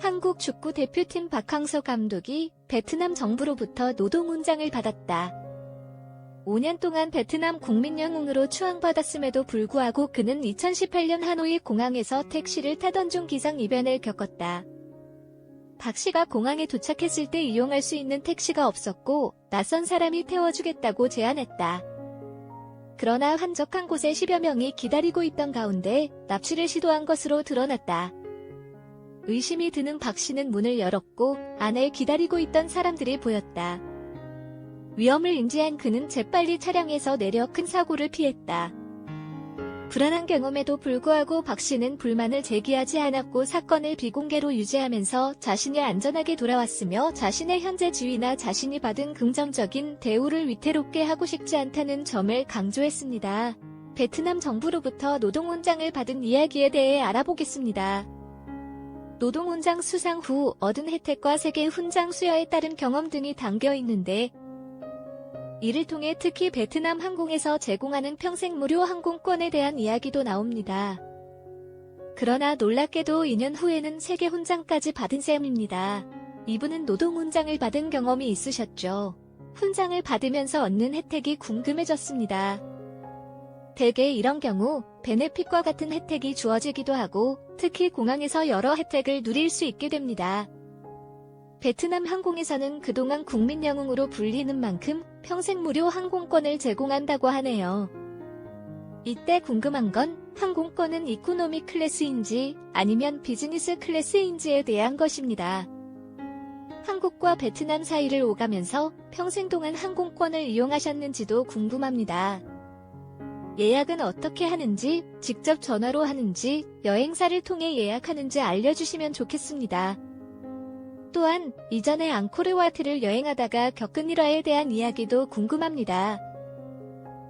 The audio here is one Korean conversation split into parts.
한국 축구 대표팀 박항서 감독이 베트남 정부로부터 노동훈장을 받았다. 5년 동안 베트남 국민영웅으로 추앙받았음에도 불구하고 그는 2018년 하노이 공항에서 택시를 타던 중 기상 이변을 겪었다. 박 씨가 공항에 도착했을 때 이용할 수 있는 택시가 없었고 낯선 사람이 태워주겠다고 제안했다. 그러나 한적한 곳에 10여 명이 기다리고 있던 가운데 납치를 시도한 것으로 드러났다. 의심이 드는 박 씨는 문을 열었고 안에 기다리고 있던 사람들이 보였다. 위험을 인지한 그는 재빨리 차량에서 내려 큰 사고를 피했다. 불안한 경험에도 불구하고 박 씨는 불만을 제기하지 않았고 사건을 비공개로 유지하면서 자신이 안전하게 돌아왔으며 자신의 현재 지위나 자신이 받은 긍정적인 대우를 위태롭게 하고 싶지 않다는 점을 강조했습니다. 베트남 정부로부터 노동훈장을 받은 이야기에 대해 알아보겠습니다. 노동훈장 수상 후 얻은 혜택과 세계 훈장 수여에 따른 경험 등이 담겨 있는데 이를 통해 특히 베트남 항공에서 제공하는 평생 무료 항공권에 대한 이야기도 나옵니다. 그러나 놀랍게도 2년 후에는 세계 훈장까지 받은 셈입니다. 이분은 노동 훈장을 받은 경험이 있으셨죠. 훈장을 받으면서 얻는 혜택이 궁금해졌습니다. 대개 이런 경우 베네핏과 같은 혜택이 주어지기도 하고 특히 공항에서 여러 혜택을 누릴 수 있게 됩니다. 베트남 항공에서는 그동안 국민 영웅으로 불리는 만큼 평생 무료 항공권을 제공한다고 하네요. 이때 궁금한 건 항공권은 이코노미 클래스인지 아니면 비즈니스 클래스인지에 대한 것입니다. 한국과 베트남 사이를 오가면서 평생 동안 항공권을 이용하셨는지도 궁금합니다. 예약은 어떻게 하는지, 직접 전화로 하는지, 여행사를 통해 예약하는지 알려주시면 좋겠습니다. 또한 이전에 앙코르와트를 여행하다가 겪은 일화에 대한 이야기도 궁금합니다.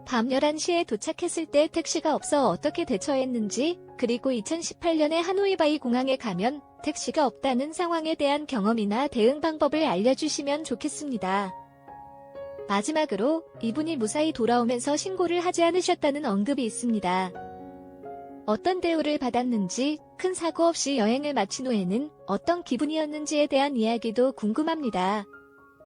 밤 11시에 도착했을 때 택시가 없어 어떻게 대처했는지, 그리고 2018년에 하노이바이 공항에 가면 택시가 없다는 상황에 대한 경험이나 대응 방법을 알려주시면 좋겠습니다. 마지막으로 이분이 무사히 돌아오면서 신고를 하지 않으셨다는 언급이 있습니다. 어떤 대우를 받았는지, 큰 사고 없이 여행을 마친 후에는 어떤 기분이었는지에 대한 이야기도 궁금합니다.